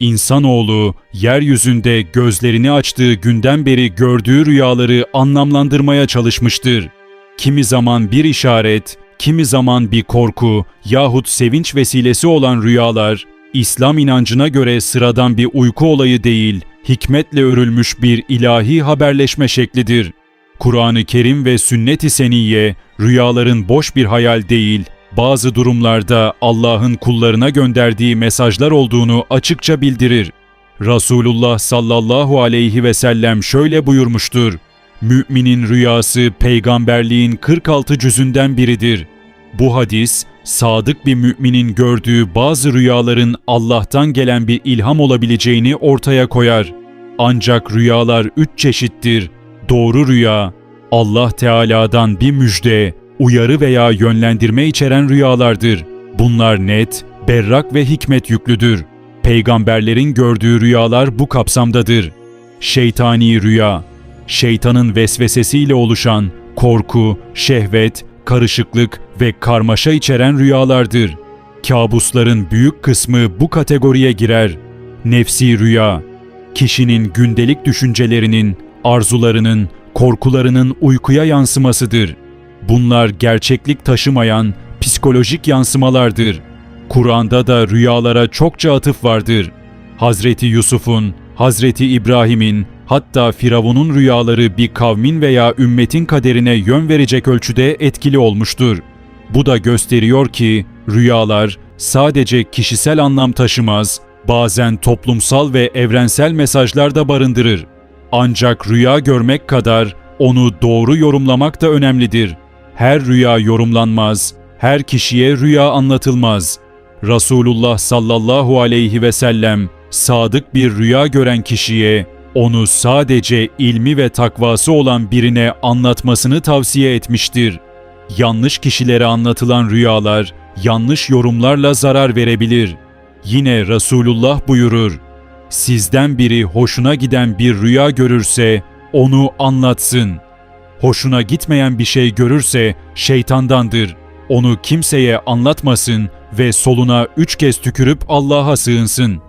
İnsanoğlu yeryüzünde gözlerini açtığı günden beri gördüğü rüyaları anlamlandırmaya çalışmıştır. Kimi zaman bir işaret, kimi zaman bir korku yahut sevinç vesilesi olan rüyalar, İslam inancına göre sıradan bir uyku olayı değil, hikmetle örülmüş bir ilahi haberleşme şeklidir. Kur'an-ı Kerim ve sünnet-i seniyye rüyaların boş bir hayal değil, bazı durumlarda Allah'ın kullarına gönderdiği mesajlar olduğunu açıkça bildirir. Resulullah sallallahu aleyhi ve sellem şöyle buyurmuştur. Müminin rüyası peygamberliğin 46 cüzünden biridir. Bu hadis, sadık bir müminin gördüğü bazı rüyaların Allah'tan gelen bir ilham olabileceğini ortaya koyar. Ancak rüyalar üç çeşittir. Doğru rüya, Allah Teala'dan bir müjde, uyarı veya yönlendirme içeren rüyalardır. Bunlar net, berrak ve hikmet yüklüdür. Peygamberlerin gördüğü rüyalar bu kapsamdadır. Şeytani rüya, şeytanın vesvesesiyle oluşan korku, şehvet, karışıklık ve karmaşa içeren rüyalardır. Kabusların büyük kısmı bu kategoriye girer. Nefsi rüya, kişinin gündelik düşüncelerinin, arzularının, korkularının uykuya yansımasıdır. Bunlar gerçeklik taşımayan psikolojik yansımalardır. Kur'an'da da rüyalara çokça atıf vardır. Hazreti Yusuf'un, Hazreti İbrahim'in, hatta Firavun'un rüyaları bir kavmin veya ümmetin kaderine yön verecek ölçüde etkili olmuştur. Bu da gösteriyor ki rüyalar sadece kişisel anlam taşımaz, bazen toplumsal ve evrensel mesajlar da barındırır. Ancak rüya görmek kadar onu doğru yorumlamak da önemlidir. Her rüya yorumlanmaz, her kişiye rüya anlatılmaz. Resulullah sallallahu aleyhi ve sellem sadık bir rüya gören kişiye onu sadece ilmi ve takvası olan birine anlatmasını tavsiye etmiştir. Yanlış kişilere anlatılan rüyalar yanlış yorumlarla zarar verebilir. Yine Resulullah buyurur: Sizden biri hoşuna giden bir rüya görürse onu anlatsın. Hoşuna gitmeyen bir şey görürse şeytandandır. Onu kimseye anlatmasın ve soluna üç kez tükürüp Allah'a sığınsın.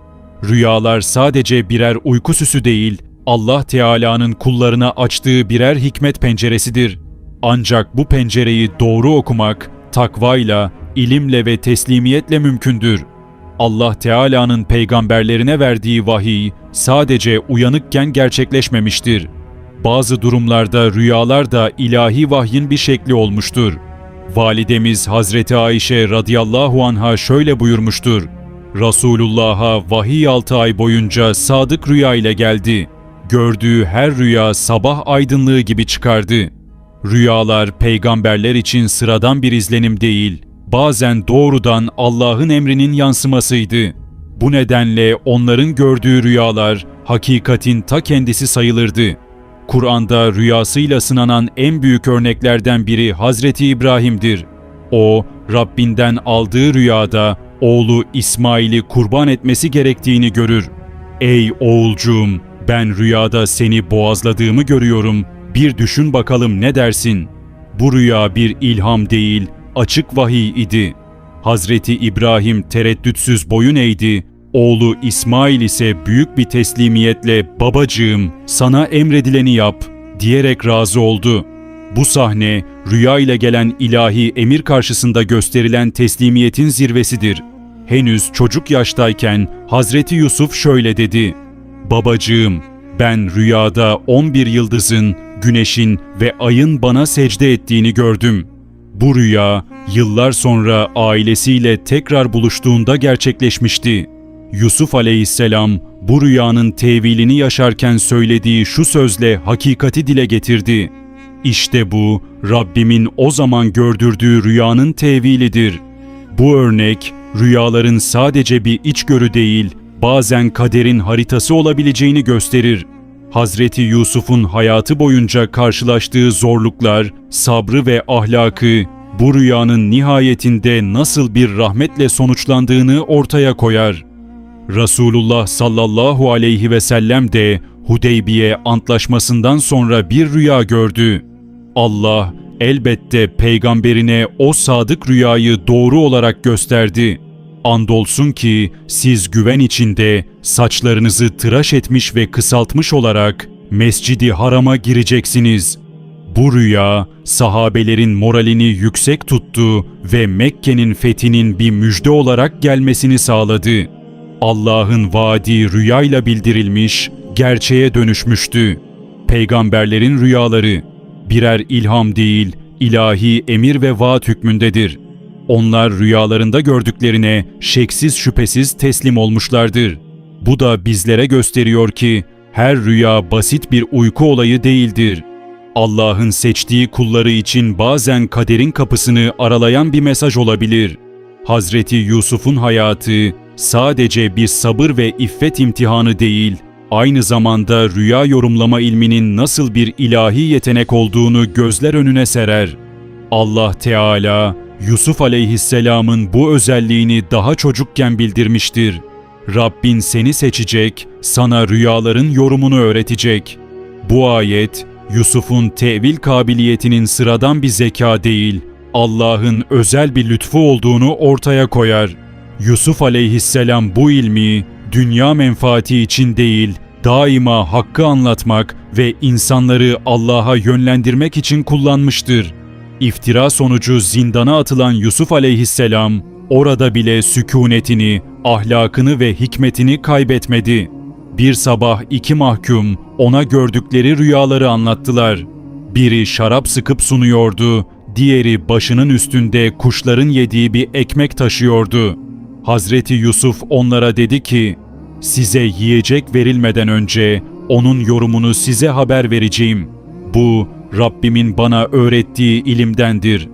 Rüyalar sadece birer uyku süsü değil, Allah Teala'nın kullarına açtığı birer hikmet penceresidir. Ancak bu pencereyi doğru okumak, takvayla, ilimle ve teslimiyetle mümkündür. Allah Teala'nın peygamberlerine verdiği vahiy sadece uyanıkken gerçekleşmemiştir. Bazı durumlarda rüyalar da ilahi vahyin bir şekli olmuştur. Validemiz Hazreti Ayşe radıyallahu anha şöyle buyurmuştur. Resulullah'a vahiy 6 ay boyunca sadık rüya ile geldi. Gördüğü her rüya sabah aydınlığı gibi çıkardı. Rüyalar peygamberler için sıradan bir izlenim değil, bazen doğrudan Allah'ın emrinin yansımasıydı. Bu nedenle onların gördüğü rüyalar hakikatin ta kendisi sayılırdı. Kur'an'da rüyasıyla sınanan en büyük örneklerden biri Hazreti İbrahim'dir. O, Rabbinden aldığı rüyada oğlu İsmail'i kurban etmesi gerektiğini görür. Ey oğulcuğum, ben rüyada seni boğazladığımı görüyorum. Bir düşün bakalım ne dersin? Bu rüya bir ilham değil, açık vahiy idi. Hazreti İbrahim tereddütsüz boyun eğdi. Oğlu İsmail ise büyük bir teslimiyetle babacığım sana emredileni yap diyerek razı oldu. Bu sahne rüya ile gelen ilahi emir karşısında gösterilen teslimiyetin zirvesidir. Henüz çocuk yaştayken Hazreti Yusuf şöyle dedi. Babacığım ben rüyada 11 yıldızın, güneşin ve ayın bana secde ettiğini gördüm. Bu rüya yıllar sonra ailesiyle tekrar buluştuğunda gerçekleşmişti. Yusuf aleyhisselam bu rüyanın tevilini yaşarken söylediği şu sözle hakikati dile getirdi. İşte bu Rabbimin o zaman gördürdüğü rüyanın tevilidir. Bu örnek rüyaların sadece bir içgörü değil, bazen kaderin haritası olabileceğini gösterir. Hazreti Yusuf'un hayatı boyunca karşılaştığı zorluklar, sabrı ve ahlakı bu rüyanın nihayetinde nasıl bir rahmetle sonuçlandığını ortaya koyar. Resulullah sallallahu aleyhi ve sellem de Hudeybiye antlaşmasından sonra bir rüya gördü. Allah elbette peygamberine o sadık rüyayı doğru olarak gösterdi. Andolsun ki siz güven içinde saçlarınızı tıraş etmiş ve kısaltmış olarak Mescidi Haram'a gireceksiniz. Bu rüya sahabelerin moralini yüksek tuttu ve Mekke'nin fethinin bir müjde olarak gelmesini sağladı. Allah'ın vaadi rüyayla bildirilmiş, gerçeğe dönüşmüştü. Peygamberlerin rüyaları birer ilham değil, ilahi emir ve vaat hükmündedir. Onlar rüyalarında gördüklerine şeksiz şüphesiz teslim olmuşlardır. Bu da bizlere gösteriyor ki her rüya basit bir uyku olayı değildir. Allah'ın seçtiği kulları için bazen kaderin kapısını aralayan bir mesaj olabilir. Hazreti Yusuf'un hayatı sadece bir sabır ve iffet imtihanı değil, aynı zamanda rüya yorumlama ilminin nasıl bir ilahi yetenek olduğunu gözler önüne serer. Allah Teala Yusuf aleyhisselamın bu özelliğini daha çocukken bildirmiştir. Rabbin seni seçecek, sana rüyaların yorumunu öğretecek. Bu ayet Yusuf'un tevil kabiliyetinin sıradan bir zeka değil, Allah'ın özel bir lütfu olduğunu ortaya koyar. Yusuf aleyhisselam bu ilmi dünya menfaati için değil, daima hakkı anlatmak ve insanları Allah'a yönlendirmek için kullanmıştır. İftira sonucu zindana atılan Yusuf aleyhisselam orada bile sükunetini, ahlakını ve hikmetini kaybetmedi. Bir sabah iki mahkum ona gördükleri rüyaları anlattılar. Biri şarap sıkıp sunuyordu, diğeri başının üstünde kuşların yediği bir ekmek taşıyordu. Hazreti Yusuf onlara dedi ki, size yiyecek verilmeden önce onun yorumunu size haber vereceğim. Bu Rabbimin bana öğrettiği ilimdendir.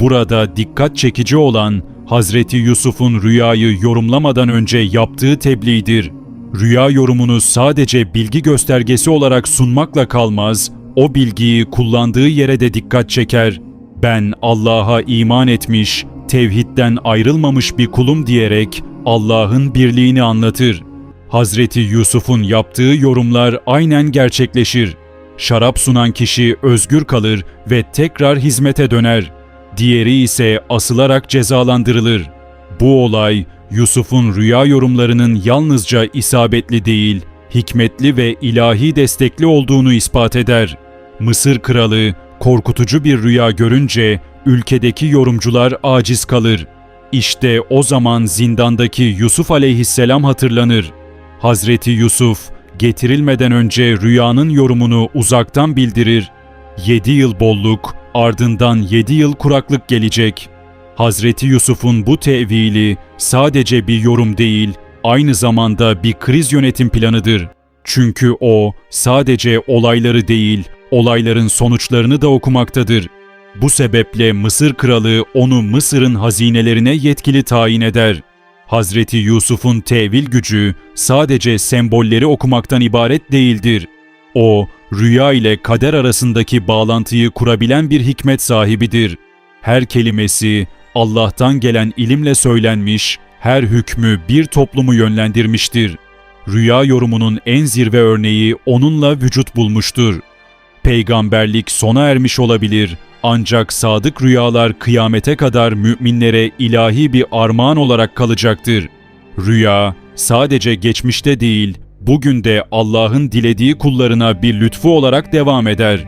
Burada dikkat çekici olan Hazreti Yusuf'un rüyayı yorumlamadan önce yaptığı tebliğdir. Rüya yorumunu sadece bilgi göstergesi olarak sunmakla kalmaz, o bilgiyi kullandığı yere de dikkat çeker. Ben Allah'a iman etmiş, tevhidden ayrılmamış bir kulum diyerek Allah'ın birliğini anlatır. Hazreti Yusuf'un yaptığı yorumlar aynen gerçekleşir. Şarap sunan kişi özgür kalır ve tekrar hizmete döner. Diğeri ise asılarak cezalandırılır. Bu olay Yusuf'un rüya yorumlarının yalnızca isabetli değil, hikmetli ve ilahi destekli olduğunu ispat eder. Mısır kralı korkutucu bir rüya görünce ülkedeki yorumcular aciz kalır. İşte o zaman zindandaki Yusuf aleyhisselam hatırlanır. Hazreti Yusuf getirilmeden önce rüyanın yorumunu uzaktan bildirir. Yedi yıl bolluk, ardından yedi yıl kuraklık gelecek. Hazreti Yusuf'un bu tevili sadece bir yorum değil, aynı zamanda bir kriz yönetim planıdır. Çünkü o sadece olayları değil, olayların sonuçlarını da okumaktadır. Bu sebeple Mısır kralı onu Mısır'ın hazinelerine yetkili tayin eder. Hazreti Yusuf'un tevil gücü sadece sembolleri okumaktan ibaret değildir. O, rüya ile kader arasındaki bağlantıyı kurabilen bir hikmet sahibidir. Her kelimesi Allah'tan gelen ilimle söylenmiş, her hükmü bir toplumu yönlendirmiştir. Rüya yorumunun en zirve örneği onunla vücut bulmuştur. Peygamberlik sona ermiş olabilir ancak sadık rüyalar kıyamete kadar müminlere ilahi bir armağan olarak kalacaktır. Rüya sadece geçmişte değil, bugün de Allah'ın dilediği kullarına bir lütfu olarak devam eder.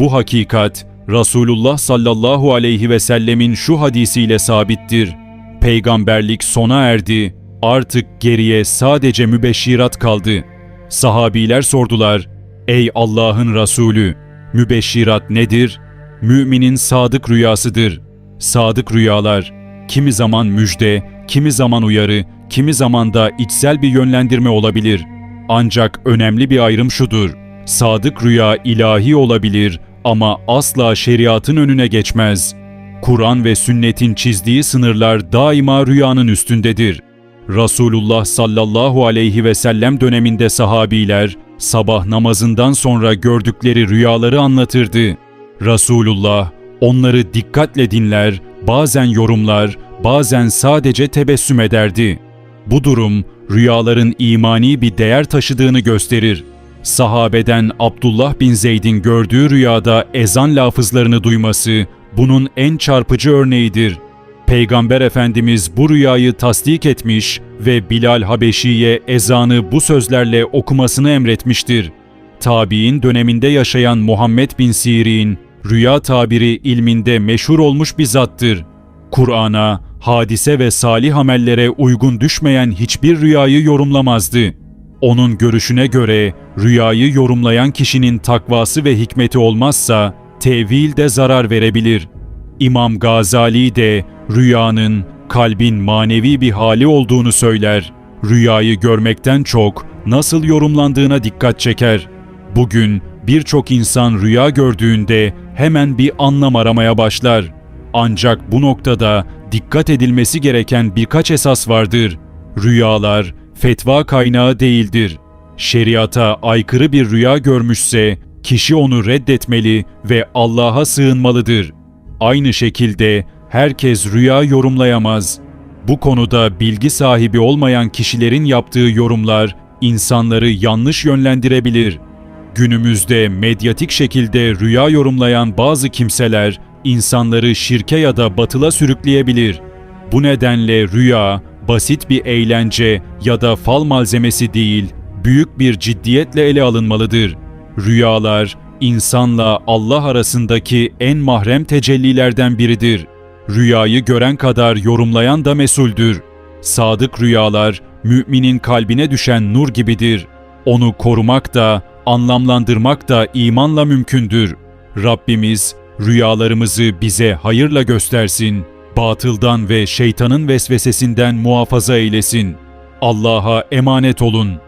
Bu hakikat Resulullah sallallahu aleyhi ve sellemin şu hadisiyle sabittir. Peygamberlik sona erdi. Artık geriye sadece mübeşşirat kaldı. Sahabiler sordular. Ey Allah'ın Resulü, mübeşşirat nedir? Müminin sadık rüyasıdır. Sadık rüyalar, kimi zaman müjde, kimi zaman uyarı, kimi zaman da içsel bir yönlendirme olabilir. Ancak önemli bir ayrım şudur. Sadık rüya ilahi olabilir ama asla şeriatın önüne geçmez. Kur'an ve sünnetin çizdiği sınırlar daima rüyanın üstündedir. Resulullah sallallahu aleyhi ve sellem döneminde sahabiler sabah namazından sonra gördükleri rüyaları anlatırdı. Resulullah onları dikkatle dinler, bazen yorumlar, bazen sadece tebessüm ederdi. Bu durum rüyaların imani bir değer taşıdığını gösterir. Sahabeden Abdullah bin Zeyd'in gördüğü rüyada ezan lafızlarını duyması bunun en çarpıcı örneğidir. Peygamber Efendimiz bu rüyayı tasdik etmiş ve Bilal Habeşi'ye ezanı bu sözlerle okumasını emretmiştir. Tabi'in döneminde yaşayan Muhammed bin Sirin, rüya tabiri ilminde meşhur olmuş bir zattır. Kur'an'a, hadise ve salih amellere uygun düşmeyen hiçbir rüyayı yorumlamazdı. Onun görüşüne göre rüyayı yorumlayan kişinin takvası ve hikmeti olmazsa tevil de zarar verebilir. İmam Gazali de rüyanın kalbin manevi bir hali olduğunu söyler. Rüyayı görmekten çok nasıl yorumlandığına dikkat çeker. Bugün birçok insan rüya gördüğünde hemen bir anlam aramaya başlar. Ancak bu noktada dikkat edilmesi gereken birkaç esas vardır. Rüyalar fetva kaynağı değildir. Şeriata aykırı bir rüya görmüşse kişi onu reddetmeli ve Allah'a sığınmalıdır. Aynı şekilde herkes rüya yorumlayamaz. Bu konuda bilgi sahibi olmayan kişilerin yaptığı yorumlar insanları yanlış yönlendirebilir. Günümüzde medyatik şekilde rüya yorumlayan bazı kimseler insanları şirke ya da batıla sürükleyebilir. Bu nedenle rüya basit bir eğlence ya da fal malzemesi değil, büyük bir ciddiyetle ele alınmalıdır. Rüyalar insanla Allah arasındaki en mahrem tecellilerden biridir. Rüyayı gören kadar yorumlayan da mesuldür. Sadık rüyalar müminin kalbine düşen nur gibidir. Onu korumak da, anlamlandırmak da imanla mümkündür. Rabbimiz rüyalarımızı bize hayırla göstersin. Batıldan ve şeytanın vesvesesinden muhafaza eylesin. Allah'a emanet olun.